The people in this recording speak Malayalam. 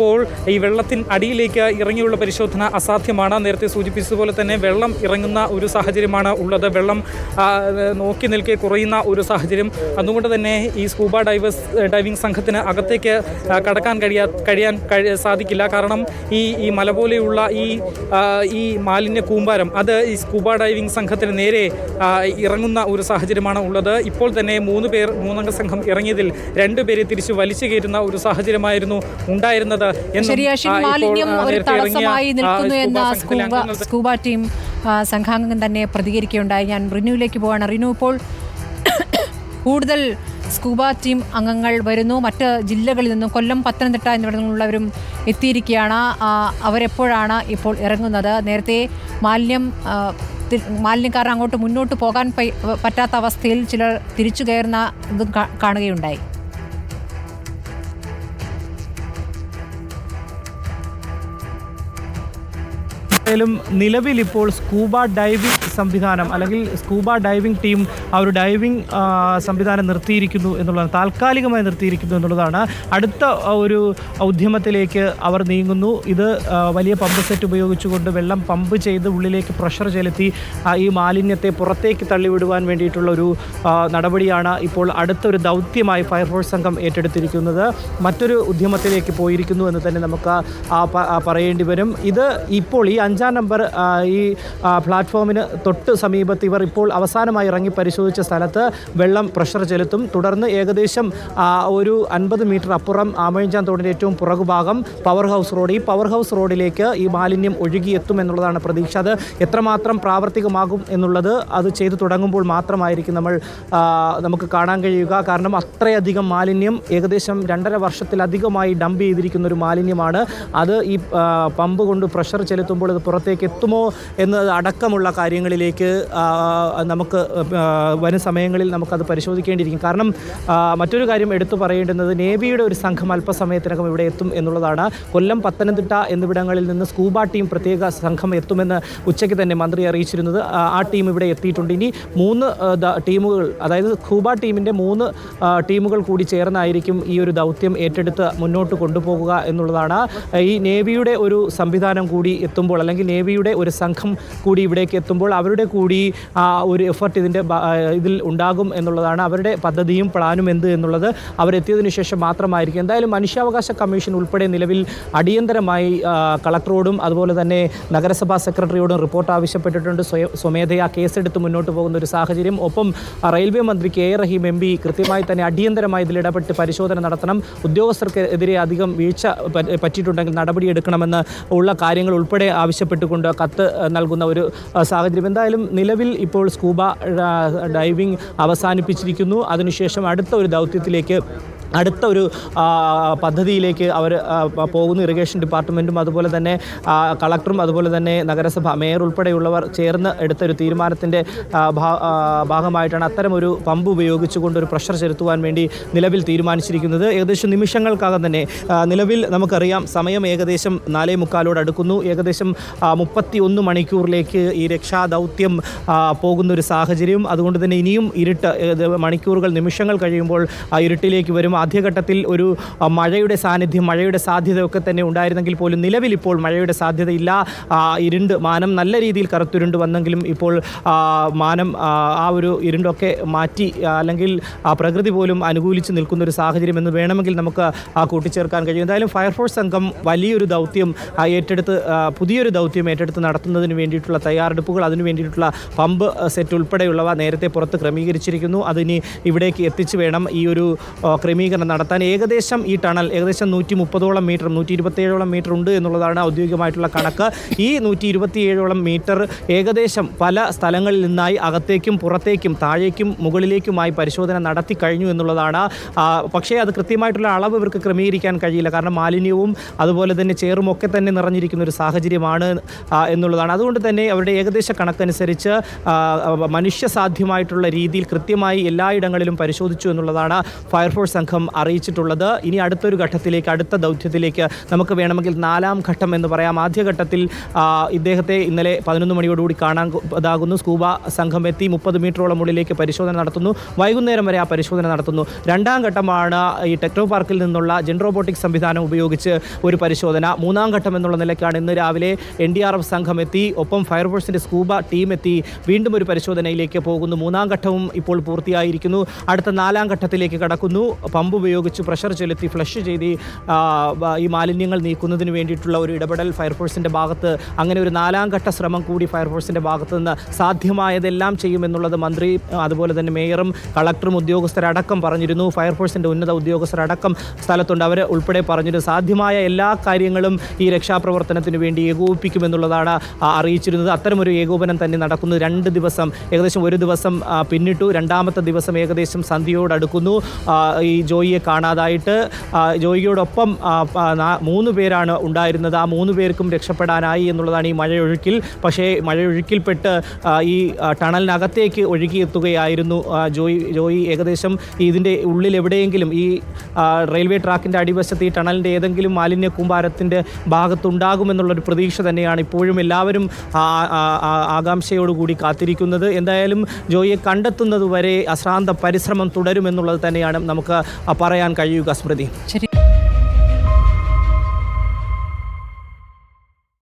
ഇപ്പോൾ ഈ വെള്ളത്തിൻ അടിയിലേക്ക് ഇറങ്ങിയുള്ള പരിശോധന അസാധ്യമാണ്. നേരത്തെ സൂചിപ്പിച്ചതുപോലെ തന്നെ വെള്ളം ഇറങ്ങുന്ന ഒരു സാഹചര്യമാണ് ഉള്ളത്. വെള്ളം നോക്കി നിൽക്കെ കുറയുന്ന ഒരു സാഹചര്യം. അതുകൊണ്ട് തന്നെ ഈ സ്കൂബ ഡൈവേഴ്സ് ഡൈവിംഗ് സംഘത്തിന് അകത്തേക്ക് കടക്കാൻ കഴിയാ കഴിയാൻ സാധിക്കില്ല. കാരണം ഈ ഈ മല പോലെയുള്ള ഈ ഈ മാലിന്യ കൂമ്പാരം അത് ഈ സ്കൂബ ഡൈവിംഗ് സംഘത്തിന് നേരെ ഇറങ്ങുന്ന ഒരു സാഹചര്യമാണ് ഉള്ളത്. ഇപ്പോൾ തന്നെ മൂന്ന് പേർ മൂന്നംഗ സംഘം ഇറങ്ങിയതിൽ രണ്ടുപേരെ തിരിച്ച് വലിച്ചു കയറ്റുന്ന ഒരു സാഹചര്യമായിരുന്നു ഉണ്ടായിരുന്നത്. മാലിന്യം ഒരു തടസ്സമായി നിൽക്കുന്നു സ്കൂബ എന്ന സ്കൂബ സ്കൂബ ടീം സംഘാംഗം തന്നെ പ്രതികരിക്കുകയുണ്ടായി. ഞാൻ റിനുവിലേക്ക് പോവാണ്. റിനു ഇപ്പോൾ കൂടുതൽ സ്കൂബ ടീം അംഗങ്ങൾ വരുന്നു. മറ്റ് ജില്ലകളിൽ നിന്നും കൊല്ലം പത്തനംതിട്ട എന്നിവിടങ്ങളിലുള്ളവരും എത്തിയിരിക്കുകയാണ്. അവരെപ്പോഴാണ് ഇപ്പോൾ ഇറങ്ങുന്നത്? നേരത്തെ മാലിന്യം മാലിന്യക്കാരൻ അങ്ങോട്ട് മുന്നോട്ട് പോകാൻ പറ്റാത്ത അവസ്ഥയിൽ ചിലർ തിരിച്ചു കയറുന്ന ഇതും കാണുകയുണ്ടായി. എന്തായാലും നിലവിൽ ഇപ്പോൾ സ്കൂബ ഡൈവിംഗ് സംവിധാനം അല്ലെങ്കിൽ സ്കൂബ ഡൈവിംഗ് ടീം ആ ഒരു ഡൈവിംഗ് സംവിധാനം നിർത്തിയിരിക്കുന്നു എന്നുള്ളതാണ്. താൽക്കാലികമായി നിർത്തിയിരിക്കുന്നു എന്നുള്ളതാണ്. അടുത്ത ഒരു ഉദ്യമത്തിലേക്ക് അവർ നീങ്ങുന്നു. ഇത് വലിയ പമ്പ് സെറ്റ് ഉപയോഗിച്ചുകൊണ്ട് വെള്ളം പമ്പ് ചെയ്ത് ഉള്ളിലേക്ക് പ്രഷർ ചെലുത്തി ഈ മാലിന്യത്തെ പുറത്തേക്ക് തള്ളിവിടുവാൻ വേണ്ടിയിട്ടുള്ള ഒരു നടപടിയാണ് ഇപ്പോൾ അടുത്തൊരു ദൗത്യമായി ഫയർഫോഴ്സ് സംഘം ഏറ്റെടുത്തിരിക്കുന്നത്. മറ്റൊരു ഉദ്യമത്തിലേക്ക് പോയിരിക്കുന്നു എന്ന് തന്നെ നമുക്ക് പറയേണ്ടി വരും. ഇത് ഇപ്പോൾ ഈ അഞ്ചാം നമ്പർ ഈ പ്ലാറ്റ്ഫോമിന് തൊട്ട് സമീപത്ത് ഇവർ ഇപ്പോൾ അവസാനമായി ഇറങ്ങി പരിശോധിച്ച സ്ഥലത്ത് വെള്ളം പ്രഷർ ചെലുത്തും. തുടർന്ന് ഏകദേശം ഒരു അൻപത് മീറ്റർ അപ്പുറം ആമഴിഞ്ചാൻ തോടിന്റെ ഏറ്റവും പുറകുഭാഗം പവർ ഹൗസ് റോഡ്. ഈ പവർ ഹൗസ് റോഡിലേക്ക് ഈ മാലിന്യം ഒഴുകിയെത്തും എന്നുള്ളതാണ് പ്രതീക്ഷ. അത് എത്രമാത്രം പ്രാവർത്തികമാകും എന്നുള്ളത് അത് ചെയ്തു തുടങ്ങുമ്പോൾ മാത്രമായിരിക്കും നമ്മൾ നമുക്ക് കാണാൻ കഴിയുക. കാരണം അത്രയധികം മാലിന്യം ഏകദേശം രണ്ടര വർഷത്തിലധികമായി ഡംപ് ചെയ്തിരിക്കുന്ന ഒരു മാലിന്യമാണ്. അത് ഈ പമ്പ് കൊണ്ട് പ്രഷർ ചെലുത്തുമ്പോൾ അത് പുറത്തേക്ക് എത്തുമോ എന്നത് അടക്കമുള്ള കാര്യങ്ങളിലേക്ക് നമുക്ക് വരും സമയങ്ങളിൽ നമുക്കത് പരിശോധിക്കേണ്ടിയിരിക്കും. കാരണം മറ്റൊരു കാര്യം എടുത്തു പറയേണ്ടുന്നത് നേവിയുടെ ഒരു സംഘം അല്പസമയത്തിനകം ഇവിടെ എത്തും എന്നുള്ളതാണ്. കൊല്ലം പത്തനംതിട്ട എന്നിവിടങ്ങളിൽ നിന്ന് സ്കൂബ ടീം പ്രത്യേക സംഘം എത്തുമെന്ന് ഉച്ചയ്ക്ക് തന്നെ മന്ത്രി അറിയിച്ചിരുന്നത്. ആ ടീം ഇവിടെ എത്തിയിട്ടുണ്ട്. ഇനി മൂന്ന് ടീമുകൾ അതായത് സ്കൂബ ടീമിന്റെ മൂന്ന് ടീമുകൾ കൂടി ചേർന്നായിരിക്കും ഈ ഒരു ദൗത്യം ഏറ്റെടുത്ത് മുന്നോട്ട് കൊണ്ടുപോകുക എന്നുള്ളതാണ്. ഈ നേവിയുടെ ഒരു സംവിധാനം കൂടി എത്തുമ്പോൾ അല്ലെങ്കിൽ നേവിയുടെ ഒരു സംഘം കൂടി ഇവിടേക്ക് എത്തുമ്പോൾ അവരുടെ കൂടി ഒരു എഫർട്ട് ഇതിന്റെ ഇതിൽ ഉണ്ടാകും എന്നുള്ളതാണ് അവരുടെ പദ്ധതിയും പ്ലാനും എന്ത് എന്നുള്ളത് അവരെത്തിയതിനു ശേഷം മാത്രമായിരിക്കും. എന്തായാലും മനുഷ്യാവകാശ കമ്മീഷൻ ഉൾപ്പെടെ നിലവിൽ അടിയന്തരമായി കളക്ടറോടും അതുപോലെ തന്നെ നഗരസഭാ സെക്രട്ടറിയോടും റിപ്പോർട്ട് ആവശ്യപ്പെട്ടിട്ടുണ്ട്. സ്വയ- സ്വമേധയാ കേസെടുത്ത് മുന്നോട്ട് പോകുന്ന ഒരു സാഹചര്യം. ഒപ്പം റെയിൽവേ മന്ത്രി K. A. Rahim M P കൃത്യമായി തന്നെ അടിയന്തരമായി ഇതിൽ ഇടപെട്ട് പരിശോധന നടത്തണം. ഉദ്യോഗസ്ഥർക്കെതിരെ അധികം വീഴ്ച പറ്റിയിട്ടുണ്ടെങ്കിൽ നടപടിയെടുക്കണമെന്ന് ഉള്ള കാര്യങ്ങൾ ഉൾപ്പെടെ ആവശ്യപ്പെട്ടുകൊണ്ട് കത്ത് നൽകുന്ന ഒരു സാഹചര്യം. എന്തായാലും നിലവിൽ ഇപ്പോൾ സ്കൂബ ഡൈവിംഗ് അവസാനിപ്പിച്ചിരിക്കുന്നു. അതിനുശേഷം അടുത്ത ഒരു ദൗത്യത്തിലേക്ക് അടുത്ത ഒരു പദ്ധതിയിലേക്ക് അവർ പോകുന്ന. ഇറിഗേഷൻ ഡിപ്പാർട്ട്മെന്റും അതുപോലെ തന്നെ കളക്ടറും അതുപോലെ തന്നെ നഗരസഭ മേയർ ഉൾപ്പെടെയുള്ളവർ ചേർന്ന് എടുത്ത ഒരു തീരുമാനത്തിന്റെ ഭാഗമായിട്ടാണ് അത്തരം ഒരു പമ്പ് ഉപയോഗിച്ചുകൊണ്ട് ഒരു പ്രഷർ ചെലുത്തുവാൻ വേണ്ടി നിലവിൽ തീരുമാനിച്ചിരിക്കുന്നത്. ഏകദേശം നിമിഷങ്ങൾക്കകം തന്നെ നിലവിൽ നമുക്കറിയാം സമയം ഏകദേശം നാലേ മുക്കാലോട് അടുക്കുന്നു. ഏകദേശം മുപ്പത്തി ഒന്ന് മണിക്കൂറിലേക്ക് ഈ രക്ഷാദൗത്യം പോകുന്ന ഒരു സാഹചര്യം. അതുകൊണ്ട് തന്നെ ഇനിയും ഇരുട്ട് മണിക്കൂറുകൾ നിമിഷങ്ങൾ കഴിയുമ്പോൾ ആ ഇരുട്ടിലേക്ക് വരും. ആദ്യഘട്ടത്തിൽ ഒരു മഴയുടെ സാന്നിധ്യം മഴയുടെ സാധ്യതയൊക്കെ തന്നെ ഉണ്ടായിരുന്നെങ്കിൽ പോലും നിലവിൽ ഇപ്പോൾ മഴയുടെ സാധ്യതയില്ല. ഇരുണ്ട് മാനം നല്ല രീതിയിൽ കറുത്തുരുണ്ട് വന്നെങ്കിലും ഇപ്പോൾ മാനം ആ, ഒരു ഇരുണ്ടൊക്കെ മാറ്റി അല്ലെങ്കിൽ പ്രകൃതി പോലും അനുകൂലിച്ച് നിൽക്കുന്ന ഒരു സാഹചര്യം എന്ന് വേണമെങ്കിൽ നമുക്ക് കൂട്ടിച്ചേർക്കാൻ കഴിയും. എന്തായാലും ഫയർഫോഴ്സ് സംഘം വലിയൊരു ദൗത്യം ഏറ്റെടുത്ത് പുതിയൊരു ദൗത്യം ഏറ്റെടുത്ത് നടത്തുന്നതിന് വേണ്ടിയിട്ടുള്ള തയ്യാറെടുപ്പുകൾ അതിനു വേണ്ടിയിട്ടുള്ള പമ്പ് സെറ്റ് ഉൾപ്പെടെയുള്ളവ നേരത്തെ പുറത്ത് ക്രമീകരിച്ചിരിക്കുന്നു. അതിനി ഇവിടേക്ക് എത്തിച്ചു വേണം ഈ ഒരു ആ, ക്രമീകരണം നടത്താൻ ഏകദേശം ഈ ടണൽ ഏകദേശം നൂറ്റി മുപ്പതോളം മീറ്റർ നൂറ്റി ഇരുപത്തിയേഴോളം മീറ്റർ ഉണ്ട് എന്നുള്ളതാണ് ഔദ്യോഗികമായിട്ടുള്ള കണക്ക്. ഈ നൂറ്റി ഇരുപത്തിയേഴോളം മീറ്റർ ഏകദേശം പല സ്ഥലങ്ങളിൽ നിന്നായി അകത്തേക്കും പുറത്തേക്കും താഴേക്കും മുകളിലേക്കുമായി പരിശോധന നടത്തി കഴിഞ്ഞു എന്നുള്ളതാണ്. പക്ഷേ അത് കൃത്യമായിട്ടുള്ള അളവ് ഇവർക്ക് ക്രമീകരിക്കാൻ കഴിയില്ല. കാരണം മാലിന്യവും അതുപോലെ തന്നെ ചേറും ഒക്കെ തന്നെ നിറഞ്ഞിരിക്കുന്ന ഒരു സാഹചര്യമാണ് എന്നുള്ളതാണ്. അതുകൊണ്ട് തന്നെ അവരുടെ ഏകദേശ കണക്കനുസരിച്ച് മനുഷ്യ മനുഷ്യസാധ്യമായിട്ടുള്ള രീതിയിൽ കൃത്യമായി എല്ലായിടങ്ങളിലും പരിശോധിച്ചു എന്നുള്ളതാണ് ഫയർഫോഴ്സ് സംഘം സംഘം അറിയിച്ചിട്ടുള്ളത്. ഇനി അടുത്തൊരു ഘട്ടത്തിലേക്ക് അടുത്ത ദൗത്യത്തിലേക്ക് നമുക്ക് വേണമെങ്കിൽ നാലാം ഘട്ടം എന്ന് പറയാം. ആദ്യഘട്ടത്തിൽ ഇദ്ദേഹത്തെ ഇന്നലെ പതിനൊന്ന് മണിയോടുകൂടി കാണാൻ ഇതാകുന്നു. സ്കൂബ സംഘം എത്തി മുപ്പത് മീറ്ററോളം ഉള്ളിലേക്ക് പരിശോധന നടത്തുന്നു. വൈകുന്നേരം വരെ ആ പരിശോധന നടത്തുന്നു. രണ്ടാം ഘട്ടമാണ് ഈ ടെക്നോ പാർക്കിൽ നിന്നുള്ള ജെൻ റോബോട്ടിക് സംവിധാനം ഉപയോഗിച്ച് ഒരു പരിശോധന. മൂന്നാം ഘട്ടം എന്നുള്ള നിലയ്ക്കാണ് ഇന്ന് രാവിലെ എൻ ഡി ആർ എഫ് സംഘം എത്തി. ഒപ്പം ഫയർഫോഴ്സിന്റെ സ്കൂബ ടീം എത്തി. വീണ്ടും ഒരു പരിശോധനയിലേക്ക് പോകുന്നു. മൂന്നാം ഘട്ടവും ഇപ്പോൾ പൂർത്തിയായിരിക്കുന്നു. അടുത്ത നാലാം ഘട്ടത്തിലേക്ക് കടക്കുന്നു. പമ്പ് ഉപയോഗിച്ച് പ്രഷർ ചെലുത്തി ഫ്ലഷ് ചെയ്ത് ഈ, മാലിന്യങ്ങൾ നീക്കുന്നതിന് വേണ്ടിയിട്ടുള്ള ഒരു ഇടപെടൽ ഫയർഫോഴ്സിന്റെ ഭാഗത്ത് അങ്ങനെ ഒരു നാലാം ഘട്ട ശ്രമം കൂടി ഫയർഫോഴ്സിന്റെ ഭാഗത്തു നിന്ന് സാധ്യമായതെല്ലാം ചെയ്യുമെന്നുള്ളത് മന്ത്രി അതുപോലെ തന്നെ മേയറും കളക്ടറും ഉദ്യോഗസ്ഥരടക്കം പറഞ്ഞിരുന്നു. ഫയർഫോഴ്സിന്റെ ഉന്നത ഉദ്യോഗസ്ഥരടക്കം സ്ഥലത്തുണ്ട്. അവർ ഉൾപ്പെടെ പറഞ്ഞിരുന്നു. സാധ്യമായ എല്ലാ കാര്യങ്ങളും ഈ രക്ഷാപ്രവർത്തനത്തിന് വേണ്ടി ഏകോപിപ്പിക്കുമെന്നുള്ളതാണ് അറിയിച്ചിരുന്നത്. അത്തരമൊരു ഏകോപനം തന്നെ നടക്കുന്നു. രണ്ട് ദിവസം ഏകദേശം ഒരു ദിവസം പിന്നിട്ടു. രണ്ടാമത്തെ ദിവസം ഏകദേശം സന്ധ്യയോടടുക്കുന്നു. ഈ ഈ ജോയിയെ കാണാതായിട്ട് ജോയിയോടൊപ്പം മൂന്ന് പേരാണ് ഉണ്ടായിരുന്നത്. ആ മൂന്ന് പേർക്കും രക്ഷപ്പെടാനായി എന്നുള്ളതാണ് ഈ മഴയൊഴുക്കിൽ. പക്ഷേ മഴയൊഴുക്കിൽപ്പെട്ട് ഈ ടണലിനകത്തേക്ക് ഒഴുകിയെത്തുകയായിരുന്നു ജോയി ജോയി ഏകദേശം ഇതിന്റെ ഉള്ളിൽ എവിടെയെങ്കിലും. ഈ റെയിൽവേ ട്രാക്കിന്റെ അടിവശത്ത് ഈ ടണലിന്റെ ഏതെങ്കിലും മാലിന്യ കൂമ്പാരത്തിന്റെ ഭാഗത്തുണ്ടാകുമെന്നുള്ളൊരു പ്രതീക്ഷ തന്നെയാണ് ഇപ്പോഴും എല്ലാവരും ആകാംക്ഷയോടുകൂടി കാത്തിരിക്കുന്നത്. എന്തായാലും ജോയിയെ കണ്ടെത്തുന്നത് വരെ അശ്രാന്ത പരിശ്രമം തുടരുമെന്നുള്ളത് തന്നെയാണ് നമുക്ക് പറയാൻ കഴിയുക സ്മൃതി.